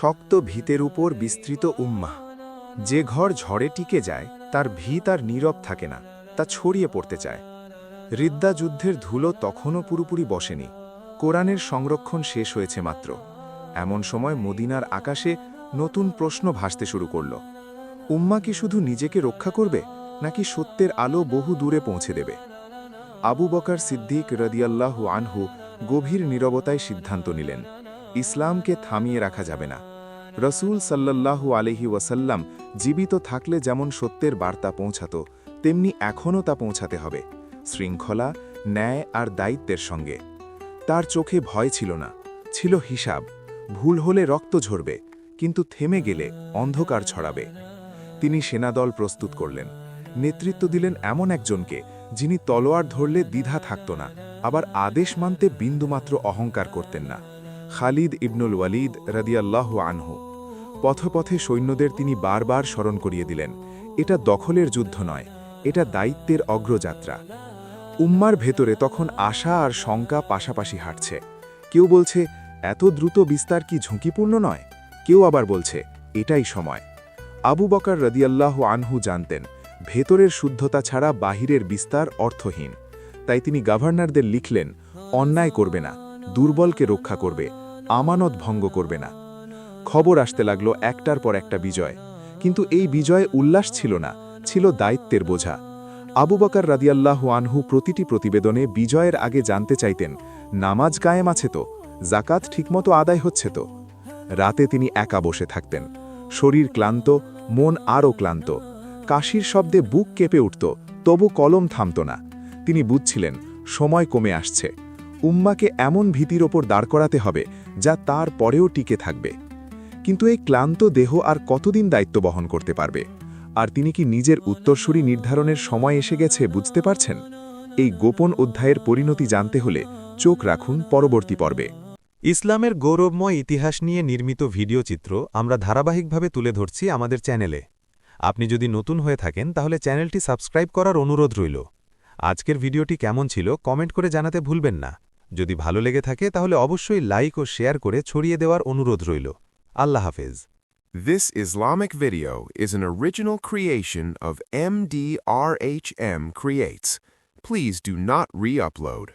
শক্ত ভিতের উপর বিস্তৃত উম্মাহ। যে ঘর ঝড়ে টিকে যায়, তার ভিত আর নীরব থাকে না, তা ছড়িয়ে পড়তে চায়। রিদ্দা যুদ্ধের ধুলো তখনও পুরোপুরি বসেনি। কোরআনের সংরক্ষণ শেষ হয়েছে মাত্র। এমন সময় মদিনার আকাশে নতুন প্রশ্ন ভাসতে শুরু করল। উম্মা কি শুধু নিজেকে রক্ষা করবে, নাকি সত্যের আলো বহু দূরে পৌঁছে দেবে? আবু বকার সিদ্দিক রদিয়াল্লাহু আনহু গভীর নীরবতায় সিদ্ধান্ত নিলেন। ইসলামকে থামিয়ে রাখা যাবে না। রসুল সাল্লাল্লাহু আলহি ওয়াসাল্লাম জীবিত থাকলে যেমন সত্যের বার্তা পৌঁছাত, তেমনি এখনও তা পৌঁছাতে হবে, শৃঙ্খলা, ন্যায় আর দায়িত্বের সঙ্গে। তার চোখে ভয় ছিল না, ছিল হিসাব, ভুল হলে রক্ত ঝরবে, কিন্তু থেমে গেলে অন্ধকার ছড়াবে। তিনি সেনাদল প্রস্তুত করলেন, নেতৃত্ব দিলেন এমন একজনকে যিনি তলোয়ার ধরলে দ্বিধা থাকত না, আবার আদেশ মানতে বিন্দুমাত্র অহংকার করতেন না। খালিদ ইবনুল ওয়ালিদ রাদিয়াল্লাহ আনহু। পথপথে সৈন্যদের তিনি বারবার স্মরণ করিয়ে দিলেন। এটা দখলের যুদ্ধ নয়, এটা দায়িত্বের অগ্রযাত্রা। উম্মার ভেতরে তখন আশা আর শঙ্কা পাশাপাশি হাঁটছে। কেউ বলছে, এত দ্রুত বিস্তার কি ঝুঁকিপূর্ণ নয়? কেউ আবার বলছে, এটাই সময়। আবু বকার রদিয়াল্লাহ আনহু জানতেন, ভেতরের শুদ্ধতা ছাড়া বাহিরের বিস্তার অর্থহীন। তাই তিনি গভর্নরদের লিখলেন, অন্যায় করবে না, দুর্বলকে রক্ষা করবে। আমানত ভঙ্গ করবে না। খবর আসতে লাগল একটার পর একটা বিজয়। কিন্তু এই বিজয়ে উল্লাস ছিল না, ছিল দায়িত্বের বোঝা। আবু বকার রাদিয়াল্লাহু আনহু প্রতিটি প্রতিবেদনে বিজয়ের আগে জানতে চাইতেন, নামাজ কায়েম আছে তো জাকাত ঠিকমতো আদায় হচ্ছে তো। রাতে তিনি একা বসে থাকতেন। শরীর ক্লান্ত, মন আরও ক্লান্ত। কাশির শব্দে বুক কেঁপে উঠত, তবু কলম থামত না। তিনি বুঝছিলেন, সময় কমে আসছে। উম্মাকে এমন ভীতির ওপর দাঁড় করাতে হবে যা তার পরেও টিকে থাকবে। কিন্তু এই ক্লান্ত দেহ আর কতদিন দায়িত্ব বহন করতে পারবে? আর তিনি কি নিজের উত্তরসূরি নির্ধারণের সময় এসে গেছে বুঝতে পারছেন? এই গোপন অধ্যায়ের পরিণতি জানতে হলে চোখ রাখুন পরবর্তী পর্বে। ইসলামের গৌরবময় ইতিহাস নিয়ে নির্মিত ভিডিও চিত্র আমরা ধারাবাহিকভাবে তুলে ধরছি আমাদের চ্যানেলে। আপনি যদি নতুন হয়ে থাকেন, তাহলে চ্যানেলটি সাবস্ক্রাইব করার অনুরোধ রইল। আজকের ভিডিওটি কেমন ছিল, কমেন্ট করে জানাতে ভুলবেন না। যদি ভালো লেগে থাকে তাহলে অবশ্যই লাইক ও শেয়ার করে ছড়িয়ে দেওয়ার অনুরোধ রইল আল্লাহ হাফেজ This Islamic video is an original creation of MDRHM Creates. Please do not re-upload.